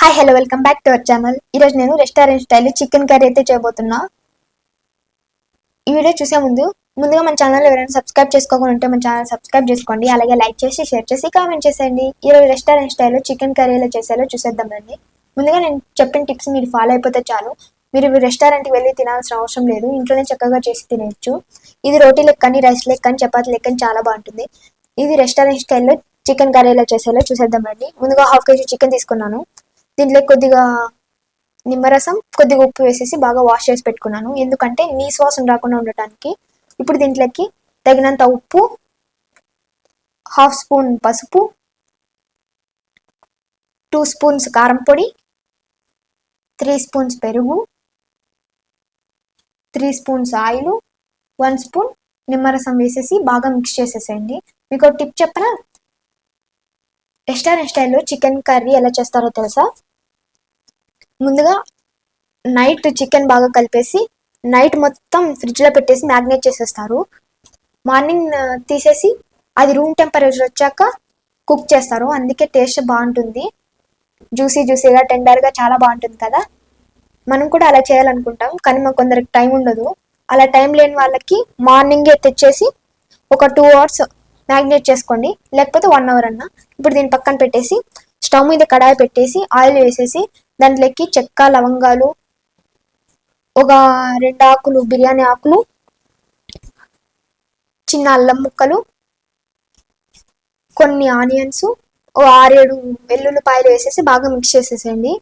Hi hello welcome back to our channel ఈరోజు నేను restaurant style chicken curry అయితే చేయబోతున్నా. ఈ వీడియో చూసే ముందు ముందుగా మన ఛానల్ ఎవరైనా సబ్స్క్రైబ్ చేసుకోకుండా ఉంటే మన ఛానల్ సబ్స్క్రైబ్ చేసుకోండి. అలాగే లైక్ చేసి షేర్ చేసి కామెంట్ చేసేయండి. ఈరోజు రెస్టారెంట్ స్టైల్లో చికెన్ కర్రీ ఎలా చేసేయాలో చూసేద్దాం రండి. ముందుగా నేను చెప్పిన టిప్స్ మీరు ఫాలో అయిపోతే చాలు. మీరు రెస్టారెంట్కి వెళ్ళి తినాల్సిన అవసరం లేదు. ఇంట్లోనే చక్కగా చేసి తినేయచ్చు ఇది రోటీ లెక్కని రైస్ లెక్కని చపాతీ కానీ చాలా బాగుంటుంది. ఇది రెస్టారెంట్ స్టైల్లో చికెన్ కర్రీ ఎలా చేసేయాలో చూసేద్దాం రండి. ముందుగా హాఫ్ కేజీ చికెన్ తీసుకున్నాను. దీంట్లో కొద్దిగా నిమ్మరసం కొద్దిగా ఉప్పు వేసేసి బాగా వాష్ చేసి పెట్టుకున్నాను. ఎందుకంటే నీ శ్వాసం రాకుండా ఉండటానికి ఇప్పుడు దీంట్లోకి తగినంత ఉప్పు హాఫ్ స్పూన్ పసుపు టూ స్పూన్స్ కారం పొడి త్రీ స్పూన్స్ పెరుగు three spoons oil one spoon నిమ్మరసం వేసేసి బాగా మిక్స్ చేసేసేయండి. మీకు టిప్ చెప్పనా? రెస్టారెంట్ స్టైల్లో చికెన్ కర్రీ ఎలా చేస్తారో తెలుసా? ముందుగా నైట్ చికెన్ బాగా కలిపేసి నైట్ మొత్తం ఫ్రిడ్జ్లో పెట్టేసి మ్యాగ్నేట్ చేసేస్తారు. మార్నింగ్ తీసేసి అది రూమ్ టెంపరేచర్ వచ్చాక కుక్ చేస్తారు. అందుకే టేస్ట్ బాగుంటుంది. జ్యూసీ జ్యూసీగా టెండర్గా చాలా బాగుంటుంది కదా. మనం కూడా అలా చేయాలనుకుంటాం కానీ మాకు కొందరికి టైం ఉండదు. అలా టైం లేని వాళ్ళకి మార్నింగే తెచ్చేసి ఒక టూ అవర్స్ మ్యాగ్నేట్ చేసుకోండి. లేకపోతే వన్ అవర్ అన్న. ఇప్పుడు దీని పక్కన పెట్టేసి స్టవ్ మీద కడాయి పెట్టేసి ఆయిల్ వేసేసి దాంట్లోకి చెక్క లవంగాలు ఒక రెండు ఆకులు బిర్యానీ ఆకులు చిన్న అల్లం ముక్కలు కొన్ని ఆనియన్స్ ఓ ఆరేడు వెల్లుల్లిపాయలు వేసేసి బాగా మిక్స్ చేసేసేయండి.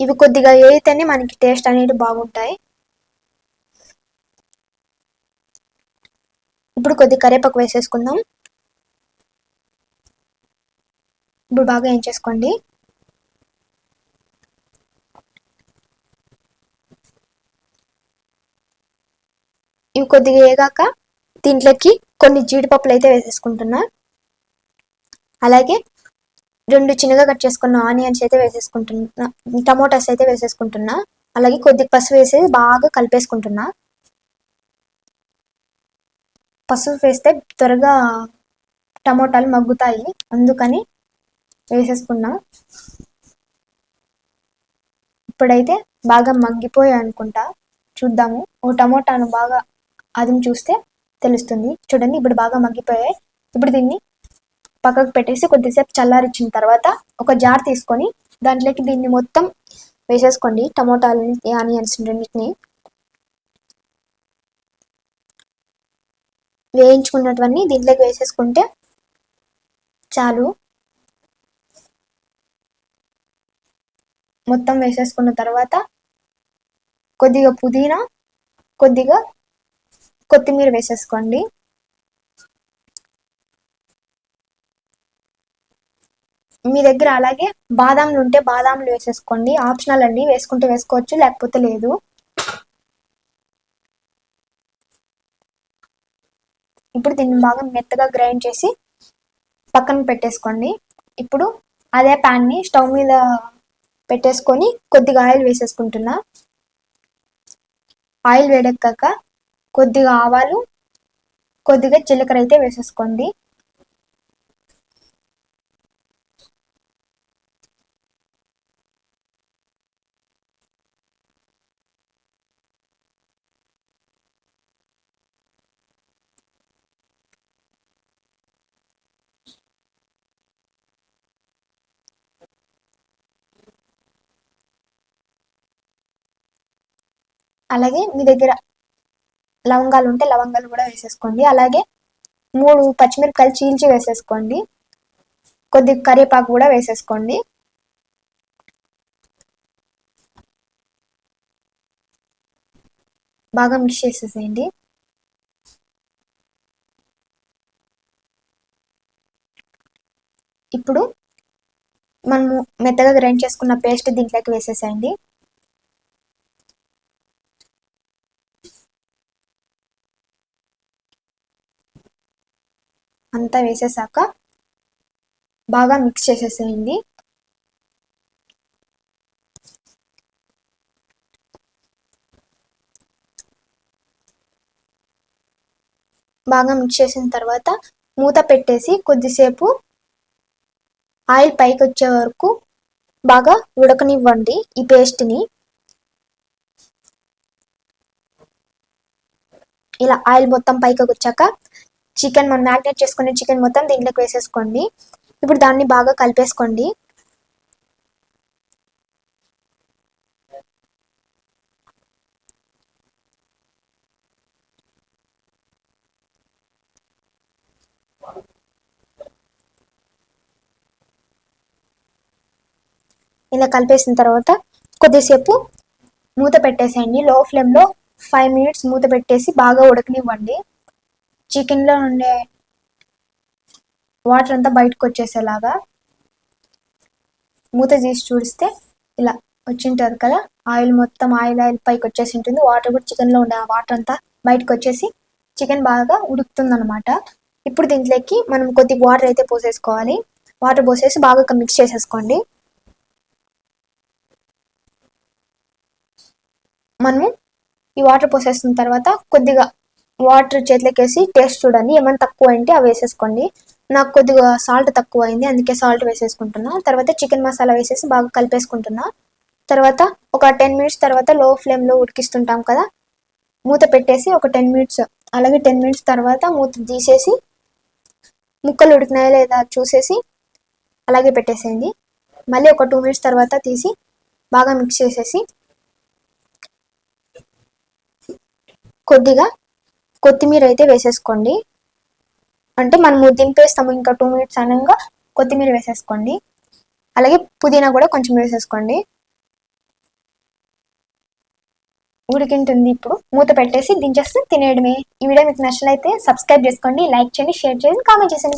ఇవి కొద్దిగా వేయితేనే మనకి టేస్ట్ అనేది బాగుంటాయి. ఇప్పుడు కొద్ది కరివేపాకు వేసేసుకుందాం. ఇప్పుడు బాగా ఏం చేసుకోండి? ఇవి కొద్దిగా వేగాక దీంట్లోకి కొన్ని జీడిపప్పులు అయితే వేసేసుకుంటున్నా. అలాగే రెండు చిన్నగా కట్ చేసుకున్న ఆనియన్స్ అయితే వేసేసుకుంటున్నా. టమోటాస్ అయితే వేసేసుకుంటున్నా. అలాగే కొద్ది పసుపు వేసి బాగా కలిపేసుకుంటున్నా. పసుపు వేస్తే త్వరగా టమోటాలు మగ్గుతాయి. అందుకని వేసేసుకున్నా. ఇప్పుడైతే బాగా మగ్గిపోయాయి అనుకుంటా. చూద్దాము. ఓ టమోటాను బాగా అది చూస్తే తెలుస్తుంది. చూడండి ఇప్పుడు బాగా మగ్గిపోయాయి ఇప్పుడు దీన్ని పక్కకు పెట్టేసి కొద్దిసేపు చల్లారిచ్చిన తర్వాత ఒక జార్ తీసుకొని దాంట్లోకి దీన్ని మొత్తం వేసేసుకోండి. టమోటాలని ఆనియన్స్ రెండింటిని. వేయించుకున్నటువన్నీ దీంట్లోకి వేసేసుకుంటే చాలు. మొత్తం వేసేసుకున్న తర్వాత కొద్దిగా పుదీనా కొద్దిగా కొత్తిమీర వేసేసుకోండి. మీ దగ్గర అలాగే బాదాంలు ఉంటే బాదాంలు వేసేసుకోండి. ఆప్షనల్ అండి వేసుకుంటే వేసుకోవచ్చు లేకపోతే లేదు. ఇప్పుడు దీన్ని బాగా మెత్తగా గ్రైండ్ చేసి పక్కన పెట్టేసుకోండి. ఇప్పుడు అదే ప్యాన్ని స్టవ్ మీద పెట్టేసుకొని కొద్దిగా ఆయిల్ వేసేసుకుంటున్నా. ఆయిల్ వేడెక్కాక కొద్దిగా ఆవాలు కొద్దిగా జీలకర్ర అయితే వేసేసుకోండి. అలాగే మీ దగ్గర లవంగాలు ఉంటే లవంగాలు కూడా వేసేసుకోండి. అలాగే మూడు పచ్చిమిరపకాయలు చీల్చి వేసేసుకోండి. కొద్ది కరివేపాకు కూడా వేసేసుకోండి. బాగా మిక్స్ చేసేసేయండి. ఇప్పుడు మనము మెత్తగా గ్రైండ్ చేసుకున్న పేస్ట్ దీంట్లోకి వేసేసేయండి. అంతా వేసేసాక బాగా మిక్స్ చేసేసేయండి. బాగా మిక్స్ చేసిన తర్వాత మూత పెట్టేసి కొద్దిసేపు ఆయిల్ పైకి వచ్చే వరకు బాగా ఉడకనివ్వండి ఈ పేస్ట్ని ఇలా ఆయిల్ మొత్తం పైకి వచ్చాక చికెన్ మనం మ్యాగ్నేట్ చేసుకునే చికెన్ మొత్తం దీంట్లోకి వేసేసుకోండి. ఇప్పుడు దాన్ని బాగా కలిపేసుకోండి. ఇలా కలిపేసిన తర్వాత కొద్దిసేపు మూత పెట్టేసేయండి. లో ఫ్లేమ్లో ఫైవ్ మినిట్స్ మూత పెట్టేసి బాగా ఉడకనివ్వండి. చికెన్లో ఉండే వాటర్ అంతా బయటకు వచ్చేసేలాగా మూత తీసి చూడిస్తే ఇలా వచ్చింటారు కదా ఆయిల్ మొత్తం ఆయిల్ ఆయిల్ పైకి వచ్చేసి ఉంటుంది. వాటర్ కూడా చికెన్లో ఉండే ఆ వాటర్ అంతా బయటకు వచ్చేసి చికెన్ బాగా ఉడుకుతుంది అనమాట ఇప్పుడు దీంట్లోకి మనం కొద్ది వాటర్ అయితే పోసేసుకోవాలి. వాటర్ పోసేసి బాగా మిక్స్ చేసేసుకోండి. మనము ఈ వాటర్ పోసేసిన తర్వాత కొద్దిగా వాటర్ చేతిలోకి వేసి టేస్ట్ చూడండి. ఏమైనా తక్కువ అంటే అవి వేసేసుకోండి. నాకు కొద్దిగా సాల్ట్ తక్కువ అయింది అందుకే సాల్ట్ వేసేసుకుంటున్నా. తర్వాత చికెన్ మసాలా వేసేసి బాగా కలిపేసుకుంటున్నా. తర్వాత ఒక టెన్ మినిట్స్ తర్వాత లో ఫ్లేమ్లో ఉడికిస్తుంటాం కదా మూత పెట్టేసి ఒక టెన్ మినిట్స్ అలాగే టెన్ మినిట్స్ తర్వాత మూత తీసేసి ముక్కలు ఉడికినాయా లేదా చూసేసి అలాగే పెట్టేసేయండి. మళ్ళీ ఒక టూ మినిట్స్ తర్వాత తీసి బాగా మిక్స్ చేసేసి కొద్దిగా కొత్తిమీర అయితే వేసేసుకోండి. అంటే మనము దింపేస్తాము ఇంకా టూ మినిట్స్ అనగా కొత్తిమీర వేసేసుకోండి. అలాగే పుదీనా కూడా కొంచెం వేసేసుకోండి. ఉడికింటుంది ఇప్పుడు. మూత పెట్టేసి దించేస్తే తినేయడమే. ఈ వీడియో మీకు నచ్చినట్లయితే సబ్స్క్రైబ్ చేసుకోండి లైక్ చేయండి షేర్ చేయండి కామెంట్ చేయండి.